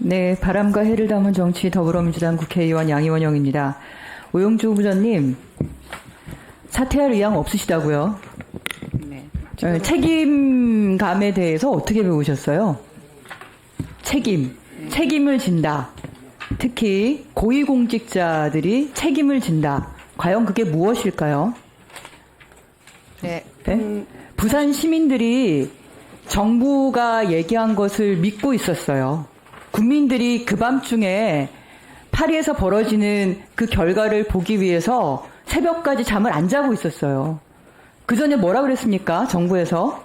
네, 바람과 해를 담은 정치 더불어민주당 국회의원 양이원영입니다. 오영주 부장님, 사퇴할 의향 없으시다고요? 네. 어, 책임감에 대해서 어떻게 배우셨어요? 책임, 책임을 진다. 특히 고위공직자들이 책임을 진다. 과연 그게 무엇일까요? 네. 네? 음, 부산 시민들이 정부가 얘기한 것을 믿고 있었어요. 국민들이 그 밤중에 파리에서 벌어지는 그 결과를 보기 위해서 새벽까지 잠을 안 자고 있었어요. 그 전에 뭐라 그랬습니까? 정부에서.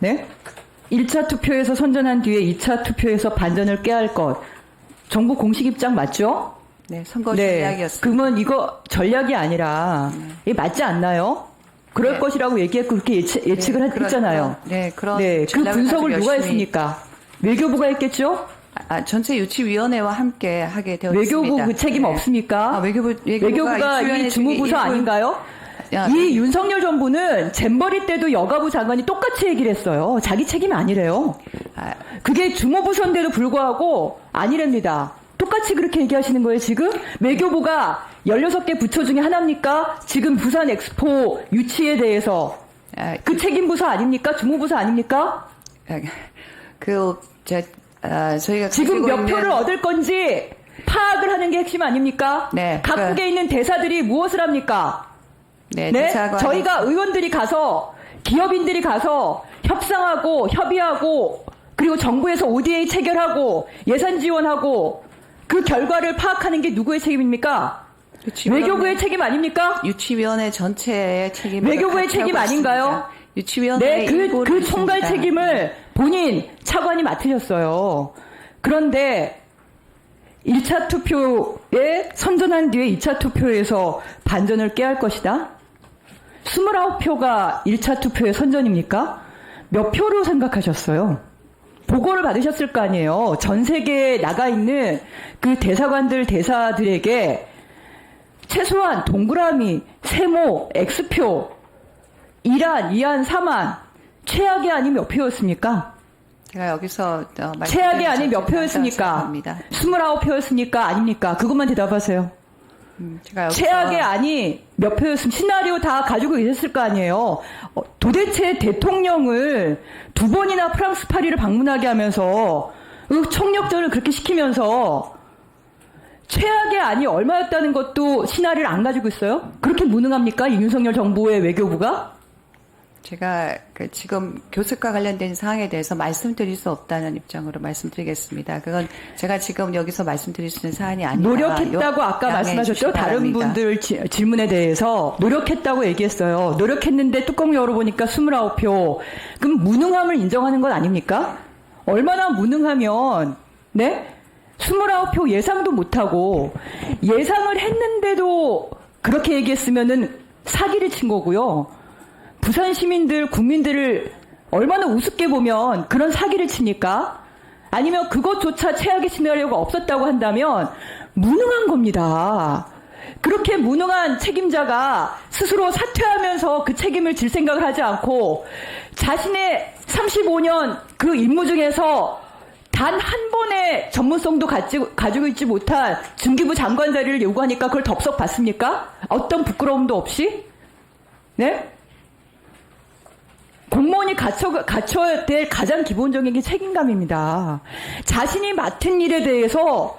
네? 1차 투표에서 선전한 뒤에 2차 투표에서 반전을 깨야 할 것. 정부 공식 입장 맞죠? 네. 선거 전략이었습니다. 그러면 이거 전략이 아니라 이게 맞지 않나요? 그럴 네. 것이라고 얘기했고 그렇게 예측, 예측을 네, 했- 했잖아요. 네, 그런 네, 그 분석을 누가 했습니까? 외교부가 했겠죠? 아, 전체 유치위원회와 함께 하게 되어 외교부. 그 책임 네. 없습니까? 아, 외교부 외교부가, 외교부가 이 주무부서 일부- 아닌가요? 야, 이 네. 윤석열 정부는 잼버리 때도 여가부 장관이 똑같이 얘기를 했어요. 자기 책임 아니래요. 아, 그게 주무부서인데도 불구하고 아니랍니다. 똑같이 그렇게 얘기하시는 거예요, 지금? 외교부가 16개 부처 중에 하나입니까? 지금 부산 엑스포 유치에 대해서. 아, 그 책임 부서 아닙니까? 주무부서 아닙니까? 아, 그, 제, 아, 저희가 지금 몇 있는- 표를 얻을 건지 파악을 하는 게 핵심 아닙니까? 네, 각국에 그- 있는 대사들이 무엇을 합니까? 네, 네? 대사관- 저희가 의원들이 가서 기업인들이 가서 협상하고 협의하고 그리고 정부에서 ODA 체결하고 예산 지원하고 그 결과를 파악하는 게 누구의 책임입니까? 유치위원회- 외교부의 책임 아닙니까? 유치위원회 전체의 책임 외교부의 책임 아닌가요? 유치위원회 네, 그, 그 총괄 책임을 본인 차관이 맡으셨어요. 그런데 1차 투표에 선전한 뒤에 2차 투표에서 반전을 깨할 것이다? 29표가 1차 투표의 선전입니까? 몇 표로 생각하셨어요? 보고를 받으셨을 거 아니에요. 전 세계에 나가 있는 그 대사관들, 대사들에게 최소한 동그라미, 세모, X표, 이란, 이안, 삼안 최악의 안이 몇 표였습니까? 제가 여기서 어, 최악의 안이 몇 표였습니까? 합니다. 29표였습니까? 아닙니까? 그것만 대답하세요. 음, 최악의 안이 몇 표였으면 시나리오 다 가지고 계셨을 거 아니에요. 어, 도대체 대통령을 두 번이나 프랑스 파리를 방문하게 하면서 그 총력전을 그렇게 시키면서 최악의 안이 얼마였다는 것도 시나리오를 안 가지고 있어요? 그렇게 무능합니까? 이 윤석열 정부의 외교부가? 제가 그 지금 교습과 관련된 사항에 대해서 말씀드릴 수 없다는 입장으로 말씀드리겠습니다. 그건 제가 지금 여기서 말씀드릴 수 있는 사안이 아니다. 노력했다고 요- 아까 말씀하셨죠? 다른 바랍니다. 분들 지- 질문에 대해서 노력했다고 얘기했어요. 노력했는데 뚜껑 열어보니까 29표. 그럼 무능함을 인정하는 건 아닙니까? 얼마나 무능하면, 네? 29표 예상도 못하고 예상을 했는데도 그렇게 얘기했으면은 사기를 친 거고요. 부산 시민들, 국민들을 얼마나 우습게 보면 그런 사기를 칩니까? 아니면 그것조차 최악의 시나리오가 없었다고 한다면 무능한 겁니다. 그렇게 무능한 책임자가 스스로 사퇴하면서 그 책임을 질 생각을 하지 않고 자신의 35년 그 임무 중에서 단 한 번의 전문성도 가지, 가지고 있지 못한 중기부 장관 자리를 요구하니까 그걸 덥석 받습니까? 어떤 부끄러움도 없이? 네? 공무원이 갖춰, 갖춰야 될 가장 기본적인 게 책임감입니다. 자신이 맡은 일에 대해서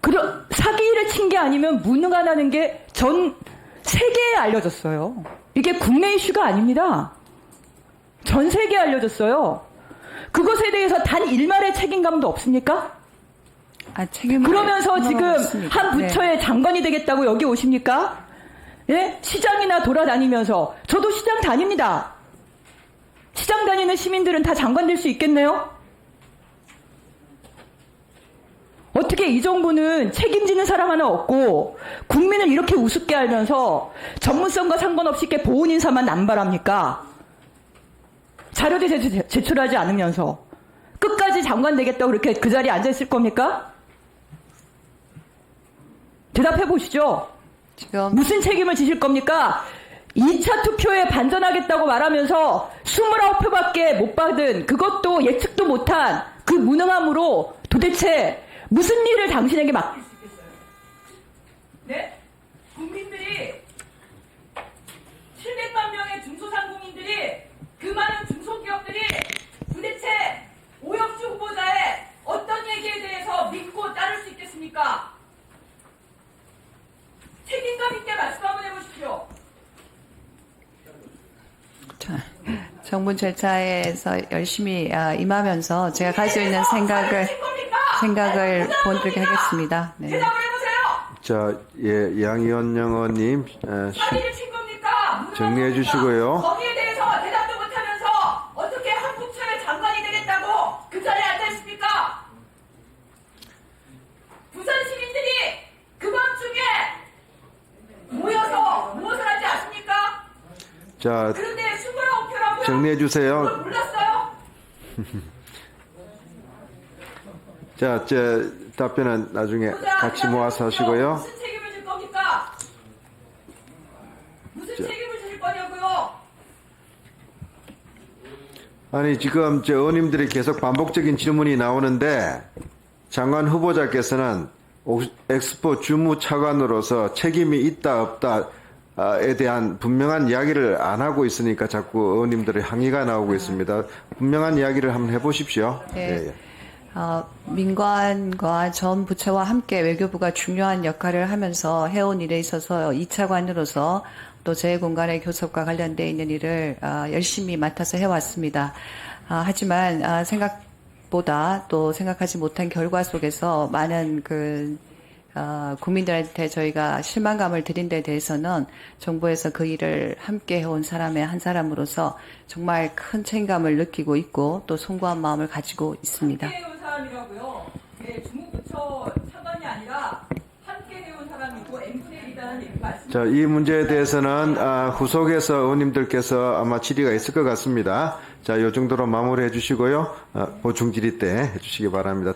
그런 사기를 친 게 아니면 무능하다는 게 전 세계에 알려졌어요. 이게 국내 이슈가 아닙니다. 전 세계에 알려졌어요. 그것에 대해서 단 일말의 책임감도 없습니까? 아, 책임을 그러면서 지금 없습니다. 한 네. 부처의 장관이 되겠다고 여기 오십니까? 예? 시장이나 돌아다니면서 저도 시장 다닙니다. 시장 다니는 시민들은 다 장관 될 수 있겠네요? 어떻게 이 정부는 책임지는 사람 하나 없고 국민을 이렇게 우습게 알면서 전문성과 상관없이 이렇게 보훈 인사만 남발합니까? 자료도 제출- 제출하지 않으면서 끝까지 장관 되겠다고 그렇게 그 자리에 앉아 있을 겁니까? 대답해 보시죠. 지금 무슨 책임을 지실 겁니까? 2차 투표에 반전하겠다고 말하면서 29표밖에 못 받은 그것도 예측도 못한 그 무능함으로 도대체 무슨 일을 당신에게 맡길 수 있겠어요? 네? 국민들이 700만 명의 중소상공인들이 그 많은 중소기업들이 도대체 오영주 후보자의 어떤 얘기에 대해서 믿고 따를 수 있겠습니까? 책임감 있게 말씀 한번 해보십시오. 자, 정부 절차에서 열심히 아, 임하면서 제가 가지고 있는 생각을 생각을 보여드리게 하겠습니다. 네. 자, 예, 양의원 영어님 에? 정리해 주시고요. 거기에 대해서 대답도 못하면서 어떻게 한국처의 장관이 되겠다고 그 자리에 앉아 있습니까? 부산 시민들이 그 밤중에 모여서 무엇을 하지 않습니까? 자, 그런데 29표라고요? 정리해 주세요. 자, 제 답변은 나중에 보자, 같이 모아서. 하시고요. 무슨 책임을 질 겁니까? 무슨 책임을 질 거냐고요? 아니, 지금 저 의원님들이 계속 반복적인 질문이 나오는데 장관 후보자께서는 옥- 엑스포 주무 차관으로서 책임이 있다 없다 에 대한 분명한 이야기를 안 하고 있으니까 자꾸 의원님들의 항의가 나오고 있습니다. 분명한 이야기를 한번 해보십시오. 네. 예, 예. 어, 민관과 전 부처와 함께 외교부가 중요한 역할을 하면서 해온 일에 있어서 2차관으로서 또제 공간의 교섭과 관련되어 있는 일을 아, 열심히 맡아서 해왔습니다. 아, 하지만 아, 생각보다 또 생각하지 못한 결과 속에서 많은 그 어, 국민들한테 저희가 실망감을 드린 데 대해서는 정부에서 그 일을 함께 해온 사람의 한 사람으로서 정말 큰 책임감을 느끼고 있고 또 송구한 마음을 가지고 있습니다. 함께 해온 사람이라고요. 예, 주무부처 차관이 아니라 함께 해온 사람이고 N분의 1이라는 얘기 말씀. 자, 이 문제에 대해서는 아, 후속에서 의원님들께서 아마 질의가 있을 것 같습니다. 자, 이 정도로 마무리해 주시고요. 아, 보충 질의 때 해주시기 바랍니다.